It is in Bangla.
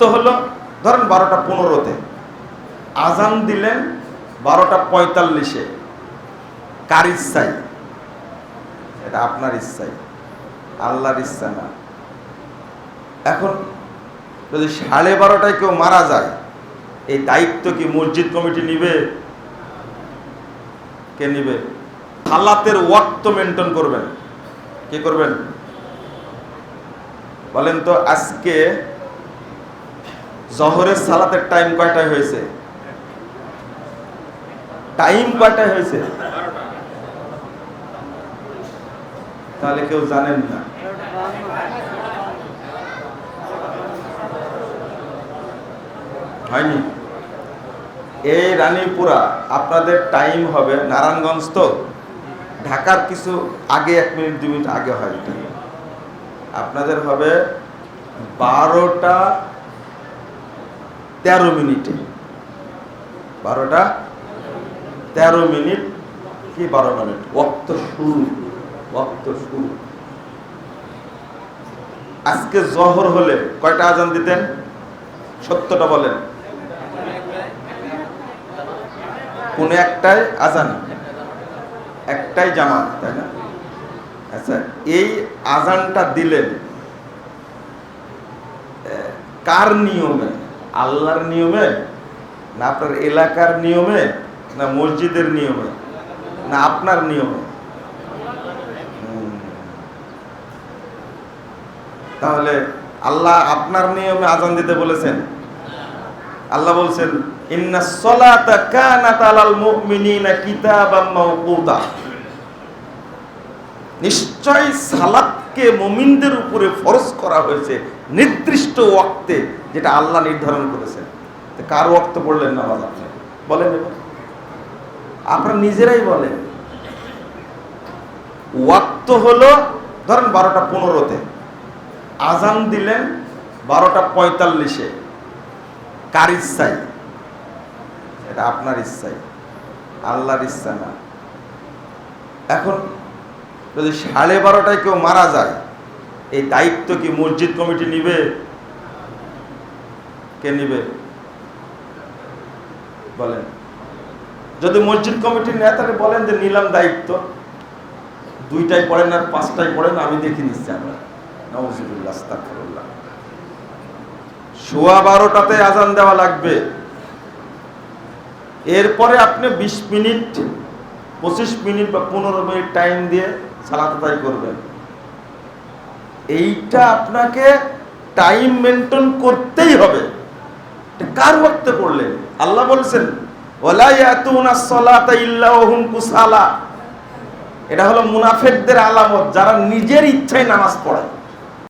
ওয়াক্ত হলো, ধরেন বারোটা পনেরোতে। আজান দিলেন বারোটা পঁয়তাল্লিশে। কার ইচ্ছাই এটা আপনার ইচ্ছাই আল্লাহর ইচ্ছা না। এখন যদি সাড়ে বারোটায় কেউ মারা যায়, এই দায়িত্ব কি মসজিদ কমিটি নিবে? কে নিবে? সালাতের ওয়াক্ত মেনটেন করবেন। কি করবেন? বলেন তো, আজকে জহরের সালাতের টাইম কয়টায় হয়েছে? টাইম কয়টায় হয়েছে? তাহলে কেউ জানেন না। হয়নি? এই রানীপুরা, আপনাদের টাইম হবে নারায়ণগঞ্জ তো? ঢাকার কিছু আগে, এক মিনিট দু মিনিট আগে হয় আপনাদের হবে বারোটা তেরো মিনিটে। বারোটা? তেরো মিনিট কি বারো মিনিট? ওক্ত শুরু। ওক্ত শুরু। আজকে জহর হলে কয়টা আজান দিতেন? সত্যটা বলেন। কোন একটাই আজান? একটাই জামাত, তাই না? আচ্ছা এই আজানটা দিলেন কার নিয়মে? আল্লাহর নিয়মে না আপনার এলাকার নিয়মে, না মসজিদের নিয়মে, না আপনার নিয়মে? তাহলে আল্লাহ আপনার নিয়মে আজান দিতে বলেছেন। আল্লাহ বলছেন, ইন্না সলাতা কানাত আলাল মুমিনিনা কিতাবাম মাওকুতা নিশ্চয় সালাতকে মুমিনদের উপরে ফরজ করা হয়েছে নির্দিষ্ট ওয়াক্তে। যেটা আল্লাহ নির্ধারণ করেছেন। কার ওয়াক্ত পড়লেন নামাজ আপনি? বলেন আপনারা নিজেরাই বলেন। ওয়াক্ত হলো, ধরেন বারোটা পনেরোতে। আজান দিলেন বারোটা পঁয়তাল্লিশে। কার ইচ্ছাই এটা আপনার ইচ্ছাই আল্লাহর ইচ্ছা না। এখন যদি সাড়ে বারোটায় কেউ মারা যায়, এই দায়িত্ব কি মসজিদ কমিটি নিবে? নিবে? বলেন। যদি মসজিদ কমিটি নেয় তাহলে বলেন যে নিলাম দায়িত্ব, দুইটাই পড়েন আর পাঁচটাই পড়েন, আমি দেখে নিচ্ছি আমরা। আস্তাগফিরুল্লাহ। সোয়া বারোটাতে আজান দেওয়া লাগবে। এরপরে আপনি বিশ মিনিট, পঁচিশ মিনিট বা পনেরো মিনিট টাইম দিয়ে সালাত আদায় করবেন। এইটা আপনাকে টাইম মেনটেন করতেই হবে। কার ওয়াক্তে পড়লেন আল্লাহ বলছেন, ওয়ালা ইয়াতুনা সলাতা ইল্লা ওহুম কুসালা। এটা হলো মুনাফিকদের আলামত, যারা নিজের ইচ্ছায় নামাজ পড়ে।